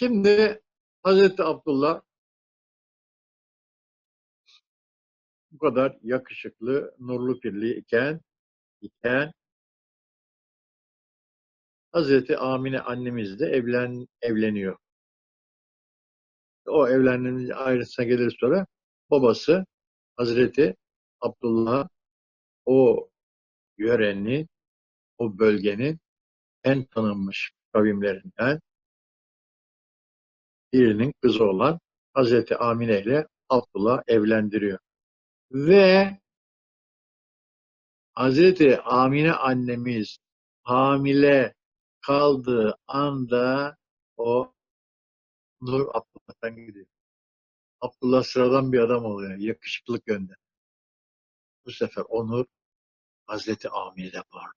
Şimdi Hazreti Abdullah bu kadar yakışıklı, nurlu pirli iken, iken Hazreti Amine annemiz de evlen, evleniyor. O evlenmenin ayrısına gelir sonra babası Hazreti Abdullah o yörenin, o bölgenin en tanınmış kavimlerinden birinin kızı olan Hazreti Amine ile Abdullah evlendiriyor. Ve Hazreti Amine annemiz hamile kaldığı anda o Nur Abdullah'tan gidiyor. Abdullah sıradan bir adam oluyor. Yakışıklık yönde. Bu sefer Onur Hazreti Amine'de var.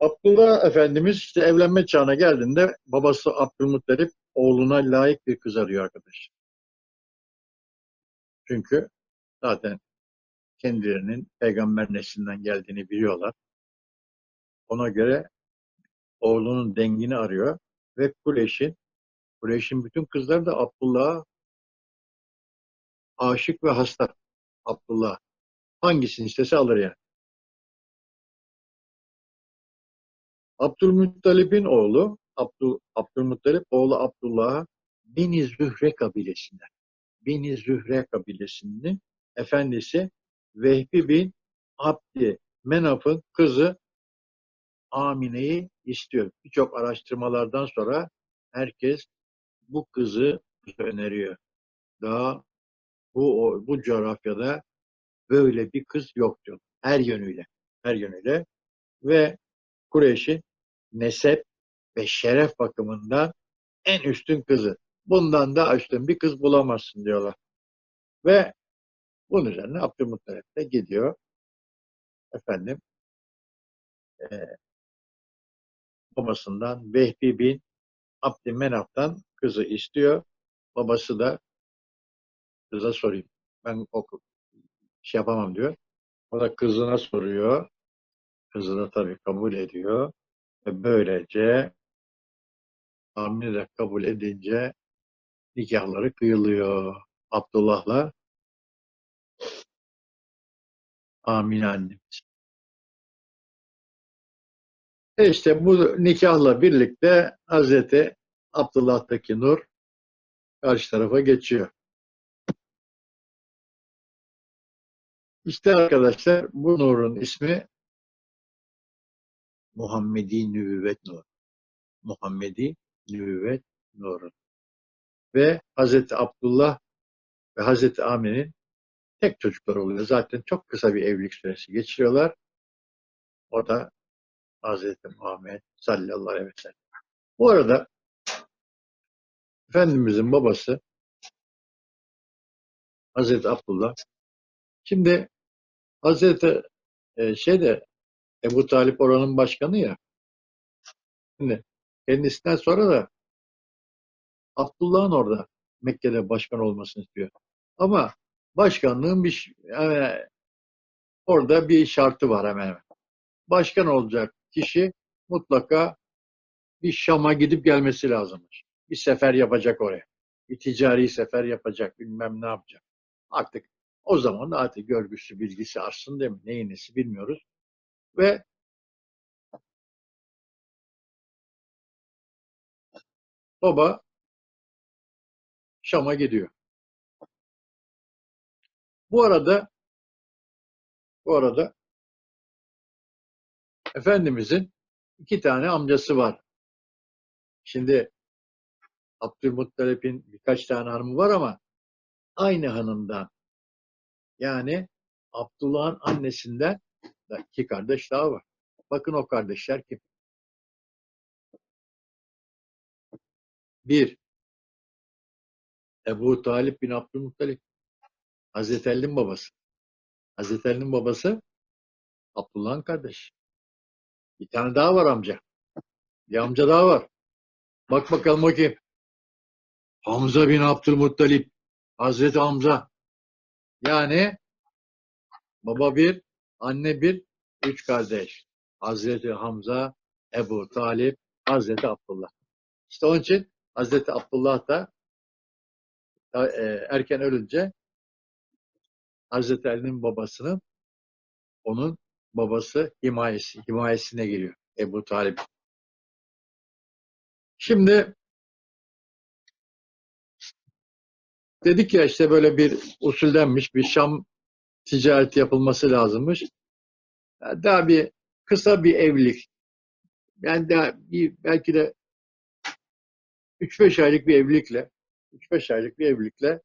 Abdullah Efendimiz işte evlenme çağına geldiğinde babası Abdülmuttalip oğluna layık bir kız arıyor arkadaş. Çünkü zaten kendilerinin peygamber neslinden geldiğini biliyorlar. Ona göre oğlunun dengini arıyor ve Kureyş'in Kureyş'in bütün kızları da Abdullah'a aşık ve hasta. Abdullah. Hangisini istese alır yani. Abdülmuttalib'in oğlu Abdül, Abdülmuttalip oğlu Abdullah'a Beni Zühre kabilesinden. Beni Zühre kabilesinin efendisi Vehbi bin Abdi Menaf'ın kızı Amine'yi istiyor. Birçok araştırmalardan sonra herkes bu kızı öneriyor. Daha bu bu coğrafyada böyle bir kız yoktu. Her yönüyle. Her yönüyle. Ve Kureyş'in nesep ve şeref bakımından en üstün kızı. Bundan da üstün bir kız bulamazsın diyorlar. Ve bunun üzerine Abdülmuttalip de gidiyor. Efendim e, babasından Vehbi bin Abdümenaf'tan kızı istiyor. Babası da kıza sorayım. Ben o şey yapamam diyor. O da kızına soruyor. Kızı da tabii kabul ediyor. Ve böylece Amine de kabul edince nikahları kıyılıyor. Abdullah'la Amine annemiz. E işte bu nikahla birlikte Hazreti Abdullah'taki nur karşı tarafa geçiyor. İşte arkadaşlar bu nurun ismi Muhammedi Nübüvvet Nuru. Muhammedi Nübüvvet Nuru. Ve Hazreti Abdullah ve Hazreti Amin'in tek çocuklar oluyor. Zaten çok kısa bir evlilik süresi geçiriyorlar. O da Hazreti Muhammed sallallahu aleyhi ve sellem. Bu arada Efendimizin babası Hazreti Abdullah şimdi Hazreti e, şeyde Ebu Talip oranın başkanı ya şimdi kendisinden sonra da Abdullah'ın orada Mekke'de başkan olmasını istiyor. Ama başkanlığın bir yani orada bir şartı var hemen hemen. Başkan olacak kişi mutlaka bir Şam'a gidip gelmesi lazımmış. Bir sefer yapacak oraya. Bir ticari sefer yapacak, bilmem ne yapacak. Artık o zaman artık görgüsü, bilgisi artsın değil mi? Neyin nesi bilmiyoruz. Ve baba Şam'a gidiyor. Bu arada bu arada Efendimizin iki tane amcası var. Şimdi Abdülmuttalip'in birkaç tane hanımı var ama aynı hanımdan. Yani Abdullah'ın annesinden iki kardeş daha var. Bakın o kardeşler kim? Bir, Ebu Talip bin Abdülmuttalip. Hazreti Ali'nin babası. Hazreti Ali'nin babası Abdullah'ın kardeşi. Bir tane daha var amca. Bir amca daha var. Bak bakalım o kim? Hamza bin Abdülmuttalip. Hazreti Hamza. Yani baba bir, anne bir, üç kardeş. Hazreti Hamza, Ebu Talip, Hazreti Abdullah. İşte onun için Hazreti Abdullah da e, erken ölünce Hazreti Ali'nin babasının onun babası himayesi, himayesine giriyor. Ebu Talip. Şimdi dedik ya işte böyle bir usuldenmiş, bir Şam ticareti yapılması lazımmış. Daha bir kısa bir evlilik. Yani daha bir, belki de 3-5 aylık bir evlilikle 3-5 aylık bir evlilikle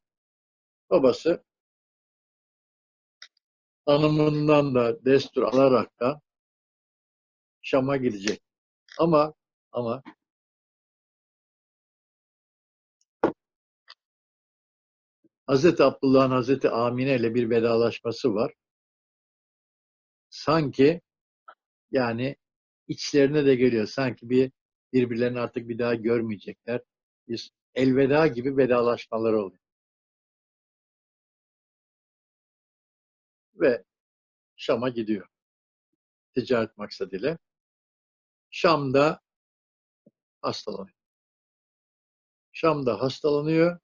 babası hanımından da destur alarak da Şam'a gidecek. Ama ama Hazreti Abdullah'ın Hazreti Amine ile bir vedalaşması var. Sanki yani içlerine de geliyor. Sanki bir birbirlerini artık bir daha görmeyecekler. Bir elveda gibi vedalaşmaları oluyor. Ve Şam'a gidiyor. Ticaret maksadıyla. Şam'da hastalanıyor. Şam'da hastalanıyor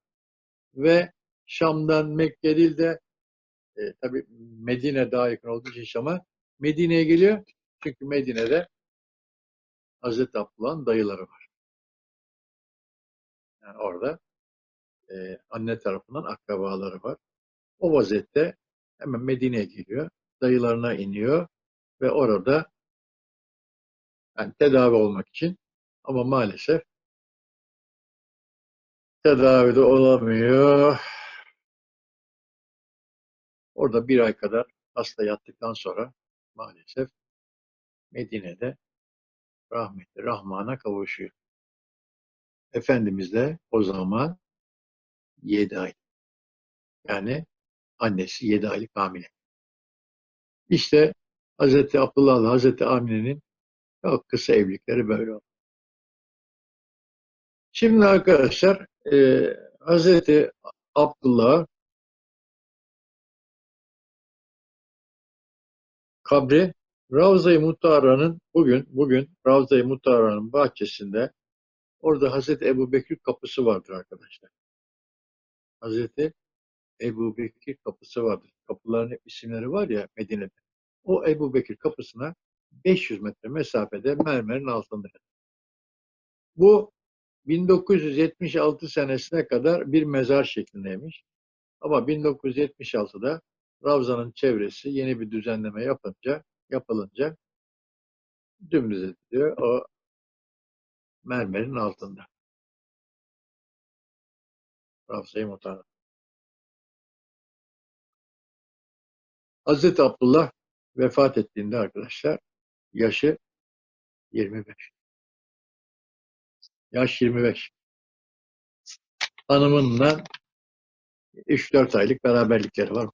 ve Şam'dan Mekke değil de e, tabi Medine daha yakın olduğu için Şam'a Medine'ye geliyor. Çünkü Medine'de Hazreti Abdullah'ın dayıları var. Yani orada e, anne tarafından akrabaları var. O vaziyette hemen Medine'ye geliyor. Dayılarına iniyor ve orada yani tedavi olmak için ama maalesef tedavide olamıyor. Orada bir ay kadar hasta yattıktan sonra maalesef Medine'de rahmetli Rahman'a kavuşuyor. Efendimiz de o zaman 7 ay. Yani annesi 7 aylık hamile. İşte Hazreti Abdullah ile Hazreti Amine'nin çok kısa evlilikleri böyle oldu. Şimdi arkadaşlar e, Hazreti Abdullah kabri Ravza-i Mutahara'nın bugün bugün Ravza-i Mutahara'nın bahçesinde orada Hazreti Ebu Bekir kapısı vardır arkadaşlar. Hazreti Ebu Bekir kapısı vardır. Kapıların hep isimleri var ya Medine'de. O Ebu Bekir kapısına 500 metre mesafede mermerin altında. Bu 1976 senesine kadar bir mezar şeklindeymiş. Ama 1976'da Ravza'nın çevresi yeni bir düzenleme yapınca yapılınca dümdüz ediliyor. O mermerin altında. Ravza-i Mutahhara. Hazreti Abdullah vefat ettiğinde arkadaşlar yaşı 25. Yaş 25. Hanımınla 3-4 aylık beraberlikleri var.